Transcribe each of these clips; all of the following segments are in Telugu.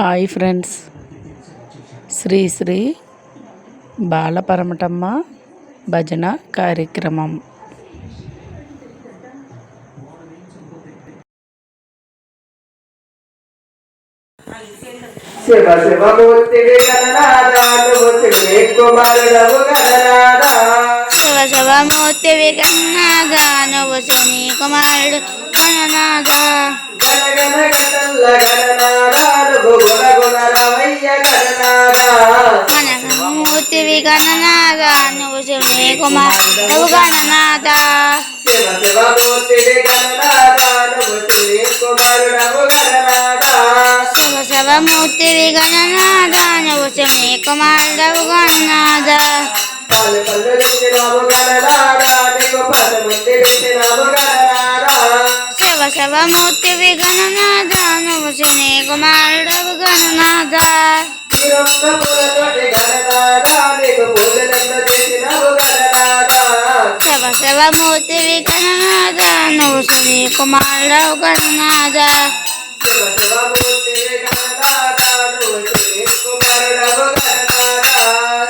Hi friends. శ్రీ శ్రీ బాలపరమటమ్మ భజన కార్యక్రమం. శివ శివమూర్తి శివ శివమూర్తి విఘ్నాద నువ్వు శని కుమారుడు గణనాథ నువ్వు కుమార్ కుమారుడు గణనాథ శివ శివ మూర్తి విఘ్నాద నువ్వు శివుని కుమారుడు గణనాథ. శివ శివ మూర్తి విఘ్నాద నువ్వు శివుని కుమారుడు గణనాథ. శివమూర్తి విఘ్నాద నువ్వు శివ కుమారుడవు గణనాదా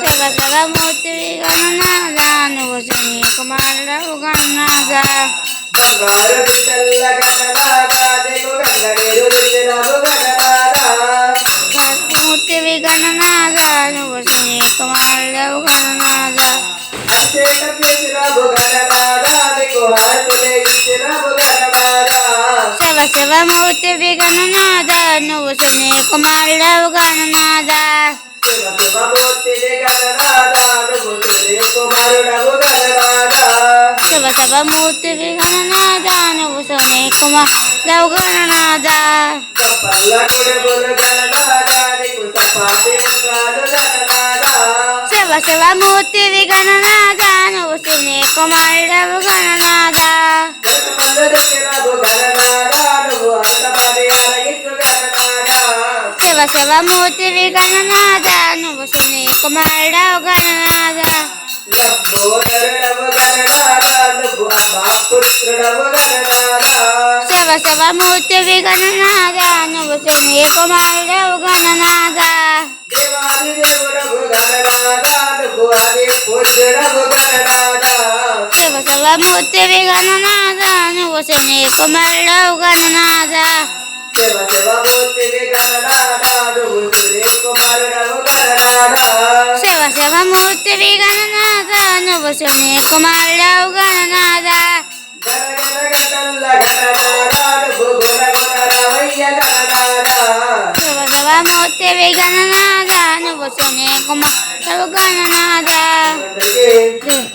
శివ శివమూర్తి విఘ్నాద నువ్వు శివుని కుమారుడు గణనాథ శివ శివమూర్తి విఘ్నాద నువ్వు శివుని కుమారుడు గణనాథ శివ శివమూర్తి గణనాదాను శివ కుమారుడవు గణనాదా శివ శివమూర్తి విఘ్నాద నువ్వు శివుని కుమారుడు గణనాథ శివ శివమూర్తి విఘ్నాద నువ్వు శివుని కుమారుడు గణనాథ శివ శివమూర్తి విఘ్నాద నువ్వు శివుని కుమారుడు గణనాథ శివ శివమూర్తి విఘ్నాద నువ్వు శివుని కుమారుడు గణనాథ శివ శివమూర్తి విఘ్నాద నువ్వు శని కుమారుడవు గణనాథ శివ శివమూర్తి గణనాథు కుమారుడవు గణనాథ శివ శివమూర్తి విఘ్నాద నువ్వు శని కుమారుడవు గణనాథ గణనాథ శివ శివమూర్తి నువ్వు శని కుమారుడవు గణనాథ. yeah.